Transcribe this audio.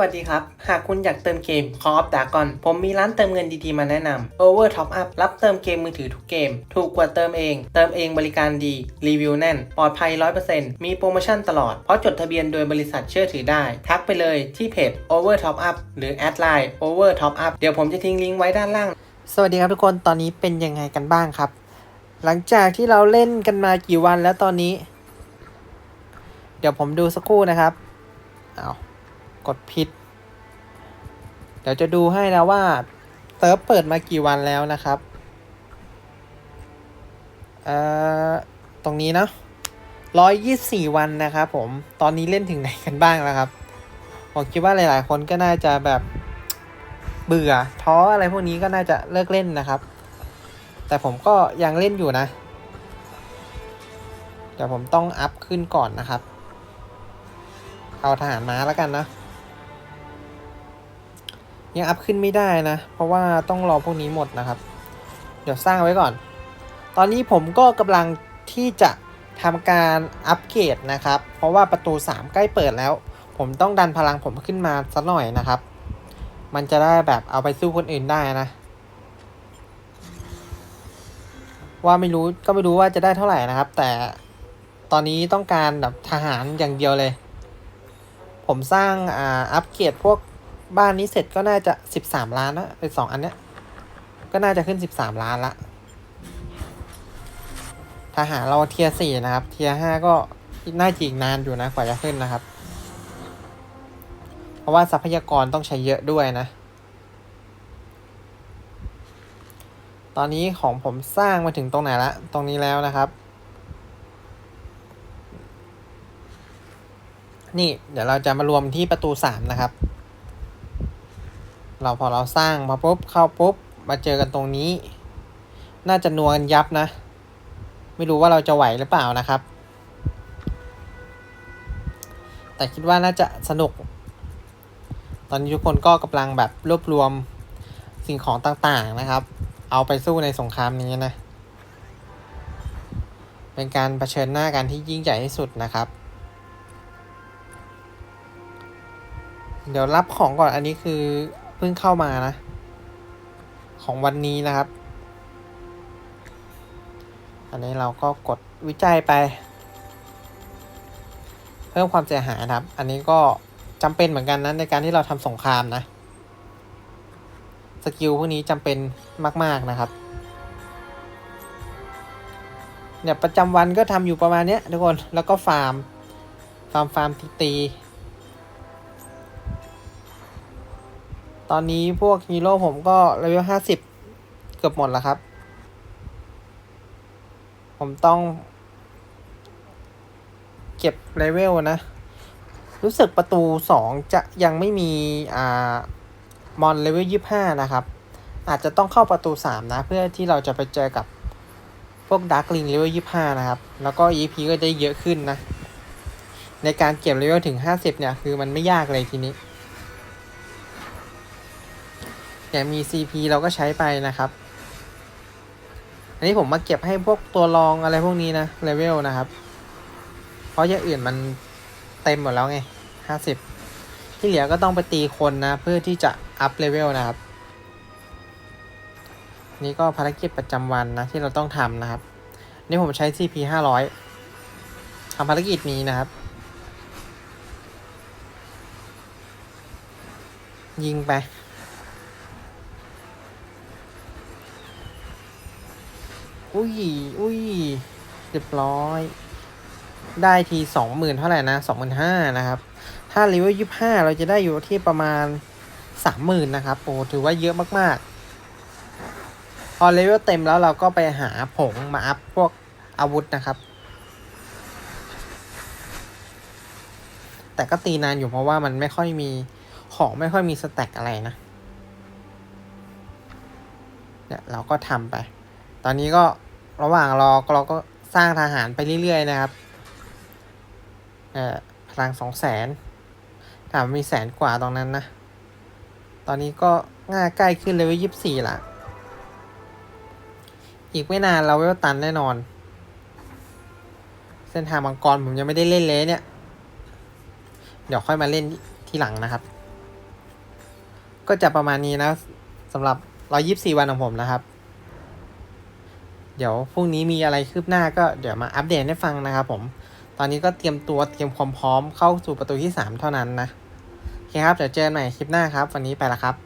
วัสดีครับ หากคุณอยากเติมเกม Call of Dragon ผมมีร้านเติมเงินดีๆมาแนะนำ Over Top Up รับเติมเกมมือถือทุกเกม ถูกกว่าเติมเอง เติมเองบริการดี รีวิวแน่น ปลอดภัย 100%มีโปรโมชั่นตลอด เพราะจดทะเบียนโดยบริษัทเชื่อถือได้ ทักไปเลยที่เพจ Over Top Up หรือแอดไลน์ Over Top Up เดี๋ยวผมจะทิ้งลิงก์ไว้ด้านล่าง สวัสดีครับทุกคน ตอนนี้เป็นยังไงกันบ้างครับ หลังจากที่เราเล่นกันมากี่วันแล้วตอนนี้ เดี๋ยวผมดูสักครู่นะครับ เอา กดผิด เดี๋ยวจะดูให้นะว่าเติร์ฟเปิดมากี่วันแล้วนะครับเอ่อตรงนี้เนาะร้อยยี่สี่วันนะครับผม ตอนนี้เล่นถึงไหนกันบ้างแล้วครับ ผมคิดว่าหลาย ๆ คนก็น่าจะแบบเบื่อท้ออะไรพวกนี้ก็น่าจะเลิกเล่นนะครับ แต่ผมก็ยังเล่นอยู่นะ เดี๋ยวผมต้องอัพขึ้นก่อนนะครับ เอาทหารม้าแล้วกันนะ ยังอัพขึ้นไม่ได้นะ เพราะว่าต้องรอพวกนี้หมดนะครับ เดี๋ยวสร้างไว้ก่อน ตอนนี้ผมก็กำลังที่จะทำการอัปเกรดนะครับ เพราะว่าประตู 3 ใกล้เปิดแล้ว ผมต้องดันพลังผมขึ้นมาสักหน่อยนะครับ มันจะได้แบบเอาไปสู้คนอื่นได้นะ ว่าไม่รู้ก็ไม่รู้ว่าจะได้เท่าไหร่นะครับ แต่ตอนนี้ต้องการแบบทหารอย่างเดียวเลย ผมสร้างอ่าอัปเกรดพวก บ้านนี้เสร็จก็น่าจะสิบสามล้านนะเป็นสองอันเนี้ย ก็น่าจะขึ้นสิบสามล้านละทหารเราเทียสี่นะครับ เทียห้าก็น่าจะอีกนานอยู่นะกว่าจะขึ้นนะครับ เพราะว่าทรัพยากรต้องใช้เยอะด้วยนะ ตอนนี้ของผมสร้างมาถึงตรงไหนละ ตรงนี้แล้วนะครับ นี่เดี๋ยวเราจะมารวมที่ประตูสามนะครับ เราพอเราสร้างมาปุ๊บเข้าปุ๊บมาเจอกันตรงนี้ น่าจะนัวกันยับนะ ไม่รู้ว่าเราจะไหวหรือเปล่านะครับ แต่คิดว่าน่าจะสนุก ตอนนี้ทุกคนก็กำลังแบบรวบรวมสิ่งของต่างๆนะครับ เอาไปสู้ในสงครามนี้นะ เป็นการเผชิญหน้ากันที่ยิ่งใหญ่ที่สุดนะครับ เดี๋ยวรับของก่อนอันนี้คือ เพิ่งเข้ามานะ ของวันนี้นะครับ อันนี้เราก็กดวิจัยไป เพิ่มความเสียหายนะครับ อันนี้ก็จำเป็นเหมือนกันนะในการที่เราทำสงครามนะ สกิลพวกนี้จำเป็นมาก ๆนะครับเนี่ยประจำวันก็ทำอยู่ประมาณเนี้ยทุกคนแล้วก็ฟาร์ม ฟาร์มฟาร์มตีตี ตอนนี้พวกฮีโร่ผมก็เลเวลห้าสิบเกือบหมดแล้วครับ ผมต้อง เก็บเลเวลนะ รู้สึกประตูสองจะยังไม่มี อ่า มอนเลเวลยี่ห้านะครับ อาจจะต้องเข้าประตูสามนะ เพื่อที่เราจะไปเจอกับพวกดักลิงเลเวลยี่ห้านะครับ แล้วก็ EP ก็ได้เยอะขึ้นนะ ในการเก็บเลเวลถึงห้าสิบเนี่ย คือมันไม่ยากเลยทีนี้ แต่มี CP เราก็ใช้ไปนะครับ อันนี้ผมมาเก็บให้พวกตัวรองอะไรพวกนี้นะเลเวลนะครับ เพราะอย่างอื่นมันเต็มหมดแล้วไงห้าสิบที่เหลือก็ต้องไปตีคนนะ เพื่อที่จะอัพเลเวลนะครับ นี่ก็ภารกิจประจำวันนะที่เราต้องทำนะครับ นี่ผมใช้ CP ห้าร้อยทำภารกิจนี้นะครับ ยิงไป อุ้ย อุ้ยเรียบร้อย ได้ทีสองหมื่นเท่าไหร่นะสองหมื่นห้านะครับ ถ้าเลเวลยี่ห้าเราจะได้อยู่ที่ประมาณสามหมื่นนะครับโอ้ถือว่าเยอะมากๆ พอเลเวลเต็มแล้วเราก็ไปหาผงมาอัพพวกอาวุธนะครับ แต่ก็ตีนานอยู่เพราะว่ามันไม่ค่อยมีของไม่ค่อยมีสแต็กอะไรนะเนี่ยเราก็ทำไป ตอนนี้ก็ ระหว่างรอเราก็สร้างทหารไปเรื่อยๆนะครับ เอ่อพลังสองแสนถามมีแสนกว่าตรงนั้นนะ ตอนนี้ก็ง่าใกล้ขึ้นเลยว่ายี่สิบสี่ละ อีกไม่นานเราเวลตันแน่นอน เส้นทางมังกรผมยังไม่ได้เล่นเลยเนี่ย เดี๋ยวค่อยมาเล่นทีหลังนะครับ ก็จะประมาณนี้นะสำหรับ 124 วันของผมนะครับ เดี๋ยวพรุ่งนี้มีอะไรคืบหน้าก็เดี๋ยวมาอัปเดตให้ฟังนะครับผม ตอนนี้ก็เตรียมตัวเตรียมความพร้อมเข้าสู่ประตูที่ 3 เท่านั้นนะ โอเคครับ เดี๋ยวเจอกันใหม่คลิปหน้าครับ วันนี้ไปละครับ